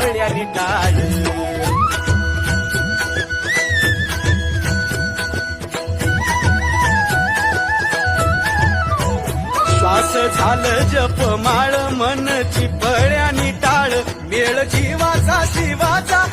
चिपळ्यानी टाळ. श्वास झालं जप माळ मन चिपळ्यानी टाळ. मेळ जीवाचा शिवाचा